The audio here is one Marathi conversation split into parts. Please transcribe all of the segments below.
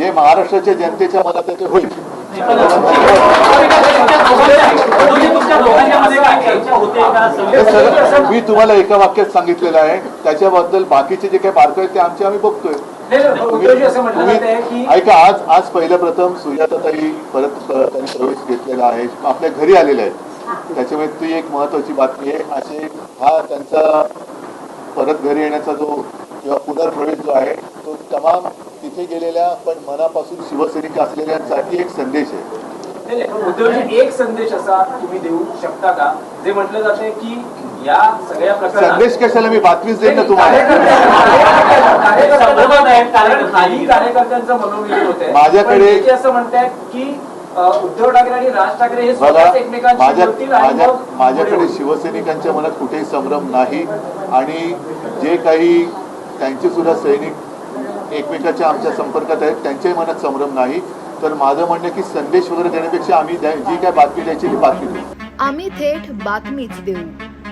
जे महाराष्ट्राच्या जनतेच्या मनात ते होईल. मी तुम्हाला एका वाक्यात सांगितलेलं आहे. त्याच्याबद्दल बाकीचे जे काही बारकावे आहेत ते आमचे आम्ही बघतोय. ऐका आज आज पहिल्या प्रथम सुजाताताई परत त्यांनी प्रवेश घेतलेला आहे. आपल्या घरी आलेले आहेत. त्याच्यामुळे ती एक महत्वाची बातमी आहे. असे हा त्यांचा परत घरी येण्याचा जो किंवा पुनर्प्रवेश जो आहे तो तमाम तिथे गेलेल्या पण मनापासून शिवसैनिक असलेल्यांसाठी एक संदेश आहे एक संदेश असा तुम्ही देऊ शकता का जे म्हटलं जाते की या सगळ्या संदेश कशाला मी बातमीच देईन ना तुम्हाला माझ्याकडे- असं म्हणतायत की उद्धव ठाकरे आणि राज ठाकरे हे माझ्याकडे. शिवसैनिकांच्या मनात कुठेही संभ्रम नाही आणि जे काही त्यांचे सुद्धा सैनिक एकमेकाच्या आमच्या संपर्कात आहेत त्यांच्याही मनात संभ्रम नाही. तर माझं म्हणणं आहे की संदेश वगैरे देण्यापेक्षा आम्ही जी काय बातमी द्यायची ती बातमी देऊ. आम्ही थेट बातमीच देऊ.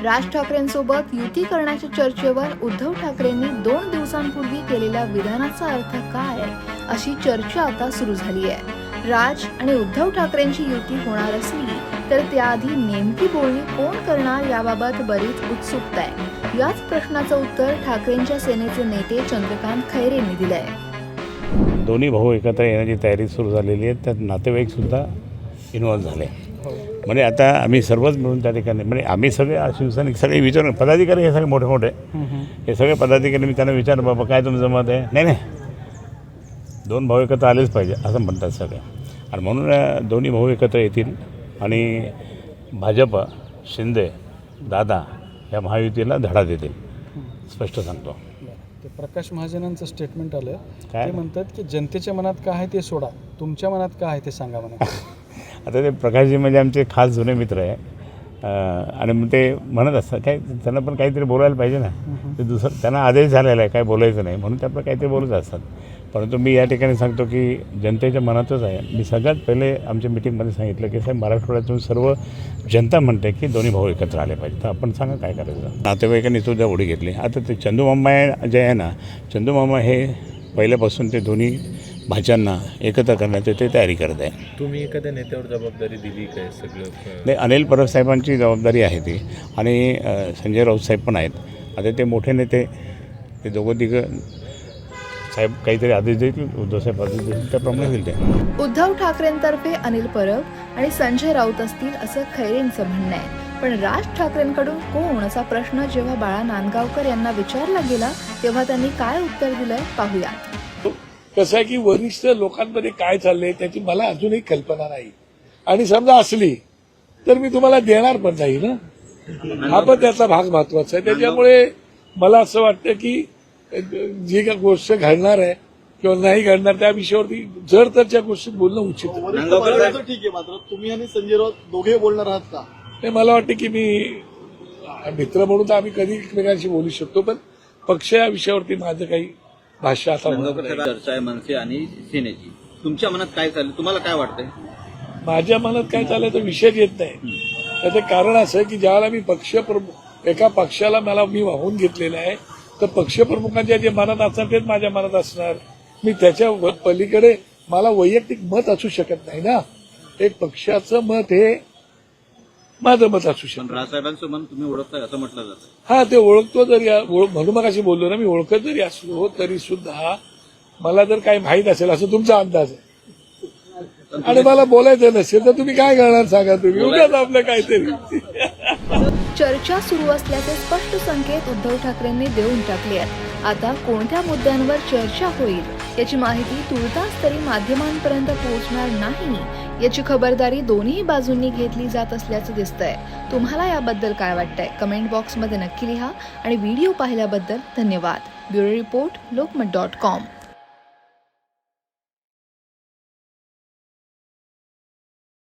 राज ठाकरेंसोबत युती करण्याच्या चर्चेवर उद्धव ठाकरेंनी दोन दिवसांपूर्वी केलेल्या विधानाचा अर्थ काय अशी चर्चा आता सुरू झाली आहे. राज आणि उद्धव ठाकरेंची युती होणार असली तर त्याआधी नेमकी बोलणी कोण करणार याबाबत बरीच उत्सुकता आहे. याच प्रश्नाचं उत्तर ठाकरेंच्या सेनेचे नेते चंद्रकांत खैरे यांनी दिलं आहे दोन्ही भाऊ एकत्र येण्याची तयारी सुरू झालेली आहे. त्यात नातेवाईकसुद्धा इन्व्हॉल्व झाले म्हणजे आता आम्ही सर्वच मिळून त्या ठिकाणी म्हणजे आम्ही सगळे शिवसैनिक सगळे विचारून पदाधिकारी हे सगळे मोठे मोठे हे सगळे पदाधिकारी मी त्यांना विचारलं बाबा काय तुमचं मत आहे? नाही नाही. दोन भाऊ एकत्र आलेच पाहिजे असं म्हणतात सगळे. आणि म्हणून दोन्ही भाऊ एकत्र येतील. आणि भाजप शिंदे दादा या महायुतीला धडा देतील. स्पष्ट सांगतो. ते प्रकाश महाजनांचं स्टेटमेंट आलं. काय? म्हणतात की जनतेच्या मनात काय आहे ते सोडा. तुमच्या मनात काय आहे ते सांगा म्हणा. आता ते प्रकाशजी म्हणजे आमचे खास जुने मित्र आहे. आणि मग ते म्हणत असतात काय त्यांना पण काहीतरी बोलायला पाहिजे ना. ते दुसरं त्यांना आदेश झालेला आहे काय बोलायचं नाही. म्हणून ते आपलं काहीतरी बोलत असतात. परंतु मी या ठिकाणी सांगतो की जनतेच्या मनातच आहे. मी सगळ्यात पहिले आमच्या मिटिंगमध्ये सांगितलं की साहेब मराठवाड्यातून सर्व जनता म्हणते की दोन्ही भाऊ एकत्र आले पाहिजे तर आपण सांगा काय करायचं? नातेवाईकांनी सुद्धा उडी घेतली. आता ते चंदूमामा जे आहे ना चंदूमामा हे पहिल्यापासून ते दोन्ही भाच्यांना एकत्र करण्याची ते तयारी करत आहे. तुम्ही एखाद्या नेत्यावर जबाबदारी दिली काय सगळं? नाही अनिल परब साहेबांची जबाबदारी आहे ती. आणि संजय राऊत साहेब पण आहेत. आता ते मोठे नेते ते दोघं तिघं साहेब काहीतरी आदेश देतील उद्धवसाहेब आदेश देतील त्याप्रमाणे होईल ते. उद्धव ठाकरेंतर्फे अनिल परब आणि संजय राऊत असतील असं खैरेंचं म्हणणं आहे. पण राज ठाकरेंकडून कोण असा प्रश्न जेव्हा बाळा नांदगावकर यांना विचारला गेला तेव्हा त्यांनी काय उत्तर दिलंय पाहूयात कसं आहे की वरिष्ठ लोकांमध्ये काय चाललंय त्याची मला अजूनही कल्पना नाही. आणि समजा असली तर मी तुम्हाला देणार पण नाही ना? हा पण त्याचा भाग महत्त्वाचा आहे. त्याच्यामुळे मला असं वाटतं की अ, जी काही गोष्ट घडणार आहे किंवा नाही घडणार त्या विषयावरती जर तरच्या गोष्टीत बोलणं उचित ठीक आहे मात्र तुम्ही आणि संजय राऊत दोघे बोलणार आहात का? नाही मला वाटतं की मी मित्र म्हणून तर आम्ही कधी एकमेकांशी बोलू शकतो पण पक्ष या विषयावरती माझं काही भाष्य आता होणार नाही. चर्चा आहे मनसे आणि सेनेची. तुमच्या मनात काय चाललं तुम्हाला काय वाटतंय? माझ्या मनात काय चाललं तर विषय येत नाही. त्याचं कारण असं की ज्यावेळेला मी पक्ष प्रमुख एका पक्षाला मला मी वाहून घेतलेलं आहे तर पक्षप्रमुखांच्या जे मनात असणार तेच माझ्या मनात असणार. मी त्याच्या पलीकडे मला वैयक्तिक मत असू शकत नाही ना. एक पक्षाचं मत हे माझं मत असू शकत राजसाहेबांसोबत तुम्ही ओळखताय असं म्हटलं जातं. हा ते ओळखतो जरी म्हणून मग अशी बोललो ना मी ओळखत जरी असलो तरी सुद्धा मला जर काही माहीत असेल असं तुमचा अंदाज आहे. आणि मला बोलायचं नसेल तर तुम्ही काय करणार सांगा तुम्ही? उगाच आपलं काहीतरी. चर्चा सुरू असल्याचे स्पष्ट संकेत उद्धव ठाकरेंनी देऊन टाकले आहेत. आता कोणत्या मुद्द्यांवर चर्चा होईल याची माहिती तुर्तास तरी माध्यमांपर्यंत पोहोचणार नाही याची खबरदारी दोन्ही बाजूंनी घेतली जात असल्याचं दिसतंय. तुम्हाला याबद्दल काय वाटतंय? कमेंट बॉक्समध्ये नक्की लिहा आणि व्हिडिओ पाहिल्याबद्दल धन्यवाद. Bureau report Lokmat dot com.